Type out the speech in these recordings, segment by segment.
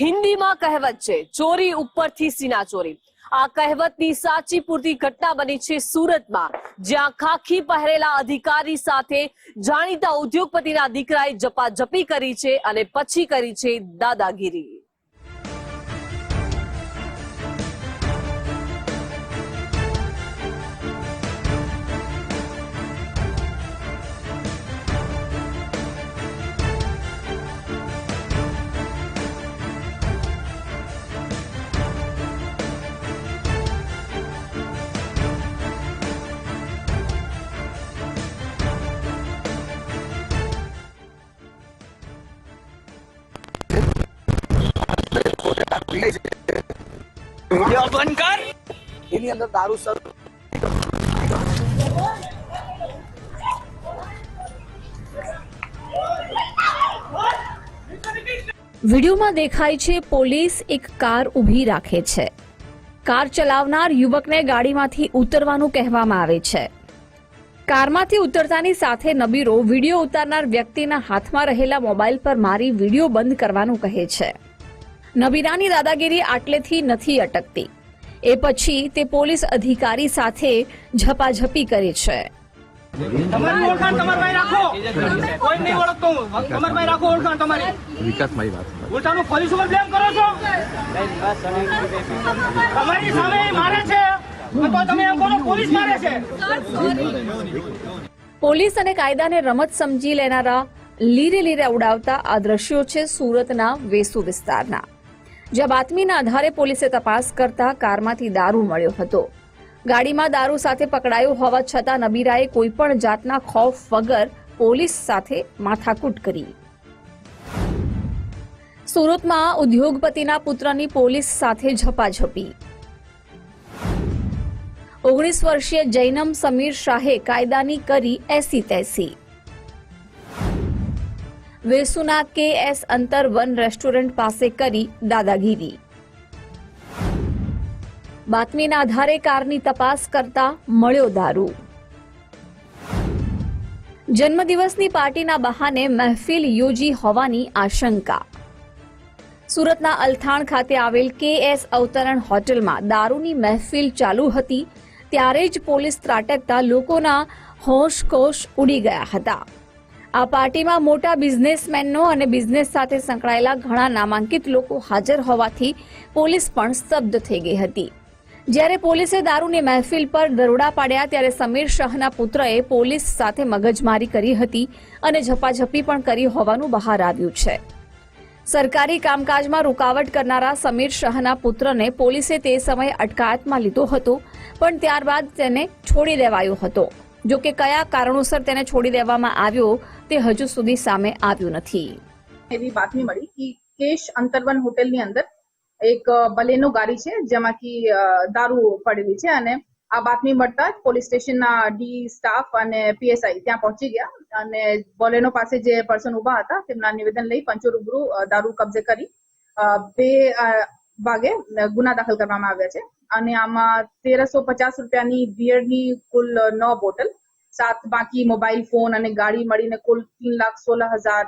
હિન્દીમાં કહેવત છે, ચોરી ઉપરથી સીના ચોરી. આ કહેવતની સાચી પૂરતી ઘટના બની છે સુરતમાં, જ્યાં ખાખી પહેરેલા અધિકારી સાથે જાણીતા ઉદ્યોગપતિના દીકરાએ જપાજપી કરી છે અને પછી કરી છે દાદાગીરી. બંધ કર. એની અંદર દારૂ સર વિડીયોમાં દેખાય છે પોલીસ એક કાર ઊભી રાખે છે. કાર ચલાવનાર યુવકને ગાડીમાંથી ઉતરવાનું કહેવામાં આવે છે. કારમાંથી ઉતરતાની સાથે નબીરો વીડિયો ઉતારનાર વ્યક્તિના હાથમાં રહેલા મોબાઈલ પર મારી વીડિયો બંધ કરવાનું કહે છે. નબીરાની દાદાગીરી આટલેથી નથી અટકતી. એ પછી તે પોલીસ અધિકારી સાથે ઝપાઝપી કરે છે. તમારી ઓળખાણ તમારા ભાઈ રાખો. કોઈ નહીં ઓળખતો. હું તમારા ભાઈ રાખો ઓળખાણ તમારી. વિકાસ મારી વાત ઉલટાનું પોલીસ ઉપર બ્લેમ કરો છો? તમારી સામે મારે છે. તો તમે એમ કહો પોલીસ મારે છે? પોલીસ અને કાયદાને રમત સમજી લેનારા લીરે લીરે ઉડાવતા આ દ્રશ્યો છે સુરતના વેસુ વિસ્તારના. જ્યાં બાતમીના આધારે પોલીસે તપાસ કરતા કારમાંથી દારૂ મળ્યો હતો. ગાડીમાં દારૂ સાથે પકડાયો હોવા છતાં નબીરાએ કોઈ પણ જાતના ખોફ વગર પોલીસ સાથે માથાકૂટ કરી. સુરતમાં ઉદ્યોગપતિના પુત્રની પોલીસ સાથે ઝપાઝપી. ઓગણીસ વર્ષીય જૈનમ સમીર શાહે કાયદાની કરી એસી તેસી વેસુના કે એસ અંતર વન રેસ્ટોરન્ટ પાસે કરી દાદાગીરી. બાતમીના આધારે કારની તપાસ કરતા મળ્યો દારૂ. જન્મદિવસની પાર્ટીના બહાને મહેફિલ યોજી હોવાની આશંકા. સુરતના અલથાણ ખાતે આવેલ કે એસ અવતરણ હોટલમાં દારૂની મહેફિલ ચાલુ હતી, ત્યારે જ પોલીસ ત્રાટકતા લોકોના હોશકોશ ઉડી ગયા હતા. આ પાર્ટીમાં મોટા બિઝનેસમેનનો અને બિઝનેસ સાથે સંકળાયેલા ઘણા નામાંકિત લોકો હાજર હોવાથી પોલીસ પણ સ્તબ્ધ થઈ ગઈ હતી. જ્યારે પોલીસે દારૂની મહેફિલ પર દરોડા પાડ્યા ત્યારે સમીર શાહના પુત્રએ પોલીસ સાથે મગજમારી કરી હતી અને ઝપાઝપી પણ કરી હોવાનું બહાર આવ્યું છે. સરકારી કામકાજમાં રૂકાવટ કરનારા સમીર શાહના પુત્રને પોલીસે તે સમયે અટકાયતમાં લીધો હતો, પણ ત્યારબાદ તેને છોડી દેવાયો હતો. જો કે કયા કારણોસર તેને છોડી દેવામાં આવ્યો તે હજુ સુધી સામે આવ્યું નથી. એવી બાતમી મળી કે કેશ અંતરવન હોટેલની અંદર એક બલેનો ગાડી છે જેમાં કી અ, દારૂ પડેલી છે અને આ બાતમી મળતા જ પોલીસ સ્ટેશનના ડી સ્ટાફ અને પીએસઆઈ ત્યાં પહોંચી ગયા અને બોલેનો પાસે જે પર્સન ઊભા હતા તેમના નિવેદન લઈ પંચો રૂબરૂ દારૂ કબજે કરી બે ભાગે ગુના દાખલ કરવામાં આવ્યા છે. અને આમાં તેરસો પચાસ રૂપિયાની બિયરની કુલ નવ બોટલ સાત બાકી મોબાઈલ ફોન અને ગાડી મળીને કુલ તીન લાખ સોળ હજાર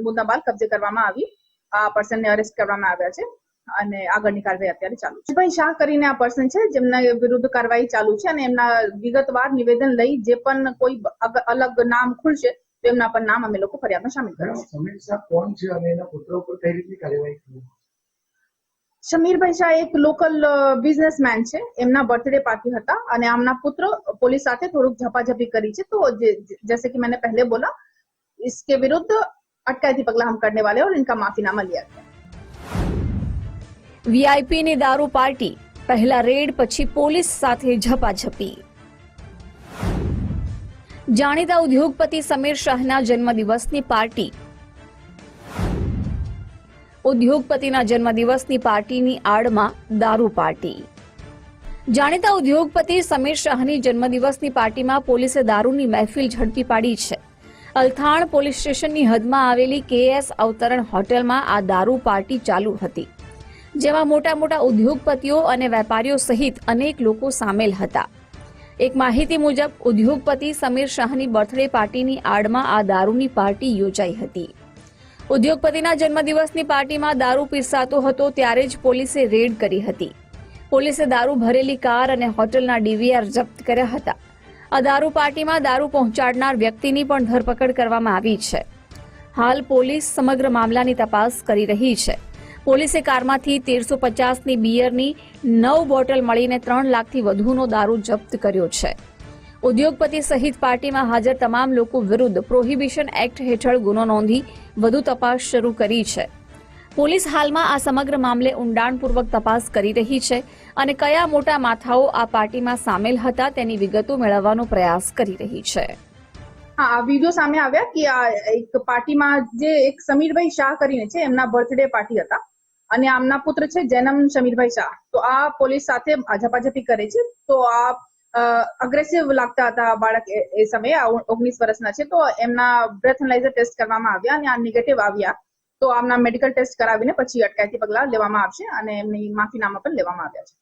મુદ્દામાલ કબજે કરવામાં આવી આ પર્સનને અરેસ્ટ કરવામાં આવ્યા છે અને આગળની કાર્યવાહી અત્યારે ચાલુ છે ભાઈ શાહ કરીને આ પર્સન છે જેમના વિરુદ્ધ કાર્યવાહી ચાલુ છે અને એમના વિગતવાર નિવેદન લઈ જે પણ કોઈ અલગ નામ ખુલશે તો એમના પર નામ અમે લોકો ફરિયાદમાં સામેલ કરીશું કોણ છે અને એના પુત્ર ઉપર કઈ રીતની કાર્યવાહી થઈ શમીરભાઈ શાહ એક લોકલ બિઝનેસમેન છે એમના બર્થડે પાર્ટી હતા અને આમના પુત્ર પોલીસ સાથે થોડુંક ઝપાઝપી કરી છે તો જે- જે- जैसे कि मैंने पहले बोला इसके विरुद्ध अटकायती पगला हम करने वाले हैं और इनका माफीनामा लिया गया વીઆઈપીની દારૂ પાર્ટી પહેલા રેડ પછી પોલીસ સાથે ઝપાઝપી જાણીતા ઉદ્યોગપતિ સમીર શાહના જન્મદિવસની પાર્ટી ઉદ્યોગપતિના જન્મદિવસની પાર્ટીની આડમાં દારૂ પાર્ટી. જાણીતા ઉદ્યોગપતિ સમીર શાહની જન્મદિવસની પાર્ટીમાં પોલીસે દારૂની મહેફિલ ઝડપી પાડી છે. અલથાણ પોલીસ સ્ટેશનની હદમાં આવેલી કેએસ અવતરણ હોટેલમાં આ દારૂ પાર્ટી ચાલુ હતી. જેમાં મોટા મોટા ઉદ્યોગપતિઓ અને વેપારીઓ સહિત અનેક લોકો સામેલ હતા. એક માહિતી મુજબ, ઉદ્યોગપતિ સમીર શાહની બર્થડે પાર્ટીની આડમાં આ દારૂની પાર્ટી યોજાઈ હતી. ઉદ્યોગપતિના જન્મદિવસની પાર્ટીમાં દારૂ પીરસાતો હતો ત્યારે જ પોલીસે રેડ કરી હતી. પોલીસે દારૂ ભરેલી કાર અને હોટલના ડીવીઆર જપ્ત કર્યા હતા. આ દારૂ પાર્ટીમાં દારૂ પહોંચાડનાર વ્યક્તિની પણ ધરપકડ કરવામાં આવી છે. હાલ પોલીસ સમગ્ર મામલાની તપાસ કરી રહી છે. પોલીસે કારમાંથી તેરસો પચાસની બિયરની નવ બોટલ મળીને ત્રણ લાખથી વધુનો દારૂ જપ્ત કર્યો છે. ઉદ્યોગપતિ સહિત પાર્ટીમાં હાજર તમામ લોકો વિરુદ્ધ પ્રોહિબિશન એક્ટ હેઠળ ગુનો નોંધી વધુ તપાસ શરૂ કરી છે. પોલીસ હાલમાં આ સમગ્ર મામલે ઊંડાણપૂર્વક તપાસ કરી રહી છે અને કયા મોટા માથાઓ આ પાર્ટીમાં સામેલ હતા તેની વિગતો મેળવવાનો પ્રયાસ કરી રહી છે. હા વીડિયો સામે આવ્યા કે આ એક પાર્ટીમાં જે એક સમીરભાઈ શાહ કરીને છે, એમના બર્થડે પાર્ટી હતા અને આમના પુત્ર છે, જૈનમ સમીરભાઈ શાહ. તો આ પોલીસ સાથે ઝપાઝપી કરે છે. તો આ અગ્રેસિવ લાગતા હતા બાળક એ સમયે ઓગણીસ વર્ષના છે. તો એમના બ્રેથ એનાલાઇઝર ટેસ્ટ કરવામાં આવ્યા અને આ નેગેટિવ આવ્યા. તો આમના મેડિકલ ટેસ્ટ કરાવીને પછી અટકાયતી પગલાં લેવામાં આવશે અને એમની માફીનામા પણ લેવામાં આવ્યા છે.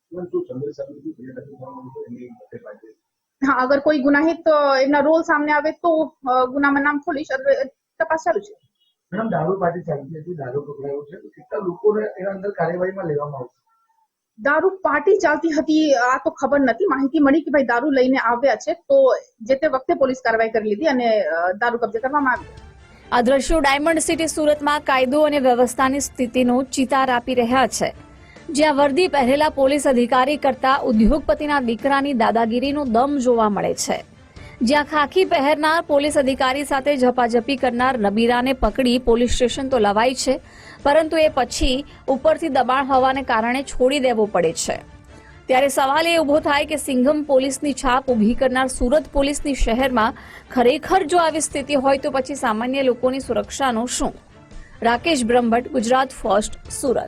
હા અગર કોઈ ગુનાહિત એમના રોલ સામે આવે તો ગુનામાં નામ ખોલીશ તપાસ ચાલુ છે. મેડમ દારૂ પાર્ટી ચાલી છે દારૂ પકડાયો છે. કેટલા લોકોને એના અંદર કાર્યવાહીમાં લેવામાં આવશે? દારૂ પાર્ટી ચાલતી હતી આ તો ખબર નથી માહિતી મળી કે ભાઈ દારૂ લઈને આવ્યા છે તો જે તે વખતે પોલીસ કાર્યવાહી કરી લીધી અને દારૂ કબજે કરવામાં આવ્યો. આ દ્રશ્યો ડાયમંડ સિટી સુરતમાં કાયદો અને વ્યવસ્થાની સ્થિતિનો ચિતાર આપી રહ્યા છે. જ્યાં વર્દી પહેરેલા પોલીસ અધિકારી કરતા ઉદ્યોગપતિના દીકરાની દાદાગીરીનો દમ જોવા મળે છે. જ્યાં ખાખી પહેરનાર પોલીસ અધિકારી સાથે ઝપાઝપી કરનાર નબીરાને પકડી પોલીસ સ્ટેશન તો લવાય છે, પરંતુ એ પછી ઉપરથી દબાણ હોવાને કારણે છોડી દેવો પડે છે. ત્યારે સવાલ એ ઊભો થાય કે સિંઘમ પોલીસની છાપ ઊભી કરનાર સુરત પોલીસની શહેરમાં ખરેખર જો આવી સ્થિતિ હોય તો પછી સામાન્ય લોકોની સુરક્ષાનું શું? રાકેશ બ્રહ્મભટ્ટ, ગુજરાત ફર્સ્ટ, સુરત.